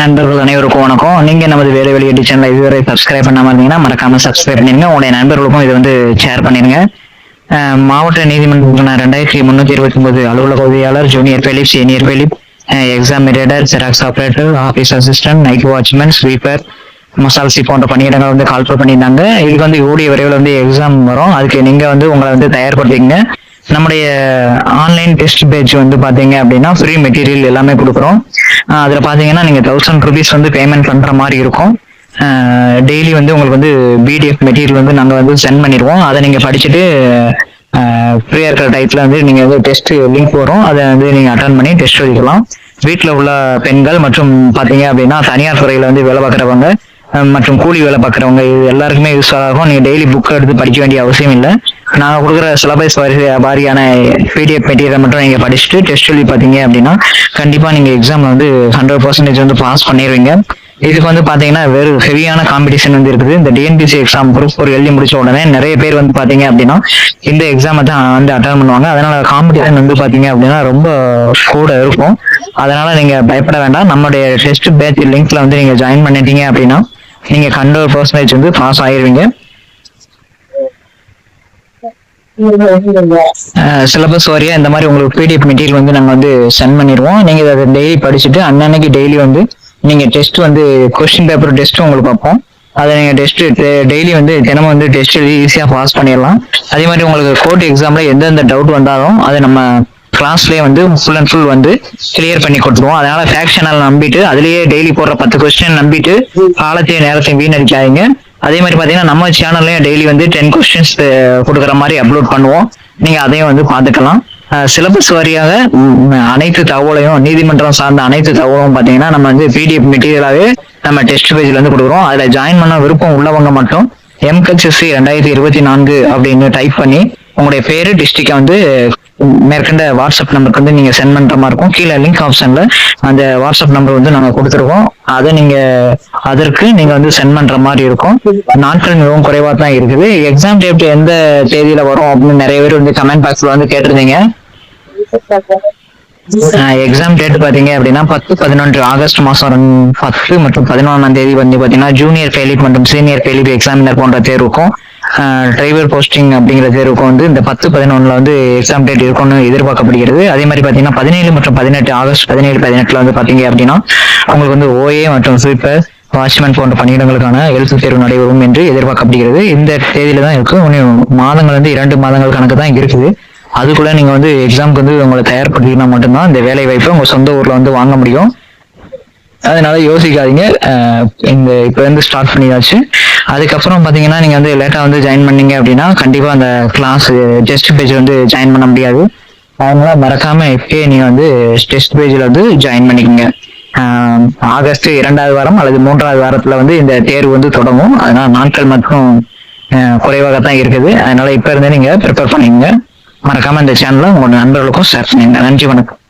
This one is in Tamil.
நண்பர்கள் அனைவருக்கும் வணக்கம். நீங்க நமது வேலை வெளியீட்டு சேனல் இதுவரை சப்ஸ்கிரைப் பண்ணாம இருந்தீங்கன்னா மறக்காம சப்ஸ்கிரைப் பண்ணிருங்க. உங்களுடைய நண்பர்களுக்கும் இது வந்து ஷேர் பண்ணிருங்க. மாவட்ட நீதிமன்ற ரெண்டாயிரத்தி முன்னூத்தி இருபத்தி ஒன்பது அலுவலக உதவியாளர் junior bailiff senior bailiff examiner reader xerox operator office assistant night watchman sweeper மசால்சி போன்ற பணியிடங்கள் வந்து கால்ஃபர் பண்ணியிருந்தாங்க. இதுக்கு வந்து ஓடிய விரைவில் வந்து எக்ஸாம் வரும். அதுக்கு நீங்க வந்து உங்களை வந்து தயார்படுத்திங்க நம்முடைய ஆன்லைன் டெஸ்ட் பேஜ் வந்து பாத்தீங்க அப்படின்னா ஃப்ரீ மெட்டீரியல் எல்லாமே கொடுக்குறோம். அதில் அதுல பாத்தீங்கன்னா நீங்க தௌசண்ட் ருபீஸ் வந்து பேமெண்ட் பண்ற மாதிரி இருக்கும். டெய்லி வந்து உங்களுக்கு வந்து பிடிஎஃப் மெட்டீரியல் வந்து நாங்க வந்து சென்ட் பண்ணிடுவோம். அதை நீங்க படிச்சுட்டு ஃப்ரீயா இருக்கிற டயத்துல வந்து நீங்க வந்து டெஸ்ட் லிங்க் வரும் அதை வந்து நீங்க அட்டன் பண்ணி டெஸ்ட் எழுதிக்கலாம் வீட்டில் உள்ள பெண்கள் மற்றும் பார்த்தீங்க அப்படின்னா தனியார் துறையில் வந்து வேலை பார்க்குறவங்க மற்றும் கூலி வேலை பார்க்குறவங்க இது எல்லாருக்குமே யூஸ் ஆகும். நீங்கள் டெய்லி புக் எடுத்து படிக்க வேண்டிய அவசியம் இல்லை. நாங்கள் கொடுக்குற சிலபஸ் வாரி வாரியான பிடிஎஃப் மெட்டீரியல் மட்டும் நீங்கள் படிச்சுட்டு டெஸ்ட் எழுதி பார்த்தீங்க அப்படின்னா கண்டிப்பாக நீங்கள் எக்ஸாமில் வந்து ஹண்ட்ரட் பர்சன்டேஜ் வந்து பாஸ் பண்ணிடுவீங்க இதுக்கு வந்து பார்த்தீங்கன்னா வெறும் ஹெவியான காம்படிஷன் வந்து இருக்குது. இந்த டிஎன்பிசி எக்ஸாம் குரூப் ஒரு எழுதி முடிச்ச உடனே நிறைய பேர் வந்து பார்த்தீங்க அப்படின்னா இந்த எக்ஸாமை தான் வந்து அட்டன் பண்ணுவாங்க. அதனால காம்படிஷன் வந்து பார்த்தீங்க அப்படின்னா ரொம்ப கூட இருக்கும். அதனால நீங்கள் பயப்பட வேண்டாம். நம்மளுடைய டெஸ்ட் பேட்ச் லிங்க்ல வந்து நீங்கள் ஜாயின் பண்ணிட்டீங்க அப்படின்னா நீங்கள் ஹண்ட்ரட் பர்சன்டேஜ் வந்து பாஸ் ஆயிடுவீங்க சிலபஸ் வாரியா இந்த மாதிரி உங்களுக்கு பிடிஎஃப் மெட்டீரியல் வந்து நாங்க வந்து சென்ட் பண்ணிடுவோம். நீங்க அதை டெய்லி படிச்சுட்டு அன்னன்னைக்கு டெய்லி வந்து நீங்க டெஸ்ட் வந்து கொஸ்டின் பேப்பர் டெஸ்ட் உங்களுக்கு பார்ப்போம் அதை நீங்க டெஸ்ட் டெய்லி வந்து தினமும் வந்து டெஸ்ட் எழுதி ஈஸியா பாஸ் பண்ணிடலாம். அதே மாதிரி உங்களுக்கு கோர்ட் எக்ஸாம்ல எந்தெந்த டவுட் வந்தாலும் அதை நம்ம கிளாஸ்லயே வந்து ஃபுல் அண்ட் ஃபுல் வந்து கிளியர் பண்ணி கொடுத்துருவோம். அதனால ஃபேக்ஷனால் நம்பிட்டு அதுலயே டெய்லி போடுற பத்து கொஸ்டின் நம்பிட்டு காலத்தையும் நேரத்தையும் வீணடிக்காதீங்க. அதே மாதிரி பார்த்தீங்கன்னா நம்ம சேனல்லையும் டெய்லி வந்து டென் கொஸ்டின்ஸ் கொடுக்குற மாதிரி அப்லோட் பண்ணுவோம். நீங்கள் அதையும் வந்து பார்த்துக்கலாம் சிலபஸ் வாரியாக அனைத்து தகவலையும் நீதிமன்றம் சார்ந்த அனைத்து தகவலும் பார்த்தீங்கன்னா நம்ம வந்து பிடிஎஃப் மெட்டீரியலாகவே நம்ம டெஸ்ட் பேஜில் இருந்து கொடுக்குறோம். அதில் ஜாயின் பண்ண விருப்பம் உள்ளவங்க மட்டும் எம்கெச்எஸ்சி ரெண்டாயிரத்தி இருபத்தி நான்கு அப்படின்னு டைப் பண்ணி உங்களுடைய பேரு டிஸ்ட்ரிக்டை வந்து மேற்கண்ட வாட்ஸ்அப் நம்பருக்கு வந்து நீங்க சென்ட் பண்ற மாதிரி இருக்கும். கீழே லிங்க் ஆப்ஷன்ல அந்த வாட்ஸ்அப் நம்பர் வந்து நாங்க கொடுத்துருக்கோம் அதை நீங்க அதற்கு நீங்க வந்து சென்ட் பண்ற மாதிரி இருக்கும். நாட்கள் மிகவும் குறைவா தான் இருக்குது. எக்ஸாம் டேட் எந்த தேதியில வரும் அப்படின்னு நிறைய பேர் வந்து கமெண்ட் பாக்ஸ்ல வந்து கேட்டிருந்தீங்க. எக்ஸாம் டேட் பாத்தீங்க அப்படின்னா பத்து பதினொன்று ஆகஸ்ட் மாசம் பத்து மற்றும் பதினொன்றாம் தேதி வந்து பாத்தீங்கன்னா ஜூனியர் பைலட் மற்றும் சீனியர் பைலட் எக்ஸாமினர் போன்ற தேர்வுக்கும் டிரைவர் போஸ்டிங் அப்படிங்கிற தேர்வுக்கு வந்து இந்த பத்து பதினொன்றில் வந்து எக்ஸாம் டேட் இருக்கும்னு எதிர்பார்க்கப்படுகிறது. அதே மாதிரி பார்த்தீங்கன்னா பதினேழு மற்றும் பதினெட்டு ஆகஸ்ட் பதினேழு பதினெட்டில் வந்து பார்த்தீங்க அப்படின்னா உங்களுக்கு வந்து ஓஏ மற்றும் ஸ்வீப்பர் வாட்ச்மேன் போன்ற பணியிடங்களுக்கான எழுத்து தேர்வு நடைபெறும் என்று எதிர்பார்க்கப்படுகிறது. இந்த தேதியில தான் இருக்கு மாதங்கள் வந்து இரண்டு மாதங்கள் கணக்கு தான் இருக்குது. அதுக்குள்ள நீங்க வந்து எக்ஸாம்க்கு வந்து உங்களை தயார்படுத்தினா மட்டும்தான் இந்த வேலை வாய்ப்பை உங்க சொந்த ஊர்ல வந்து வாங்க முடியும். அதனால யோசிக்காதீங்க. இந்த இப்போ இருந்து ஸ்டார்ட் பண்ணியாச்சு. அதுக்கப்புறம் பார்த்தீங்கன்னா நீங்கள் வந்து லேட்டாக வந்து ஜாயின் பண்ணீங்க அப்படின்னா கண்டிப்பாக அந்த கிளாஸ் டெஸ்ட் பேஜ் வந்து ஜாயின் பண்ண முடியாது. அதனால் மறக்காமல் இப்பயே நீங்கள் வந்து டெஸ்ட் பேஜில் வந்து ஜாயின் பண்ணிக்கோங்க. ஆகஸ்ட் இரண்டாவது வாரம் அல்லது மூன்றாவது வாரத்தில் வந்து இந்த தேர்வு வந்து தொடங்கும். அதனால் நாட்கள் மட்டும் குறைவாக தான் இருக்குது. அதனால் இப்போ இருந்தே நீங்கள் ப்ரிப்பேர் பண்ணிக்கோங்க. மறக்காமல் இந்த சேனலை உங்கள் நண்பர்களுக்கும் ஷேர் பண்ணுங்க நன்றி வணக்கம்.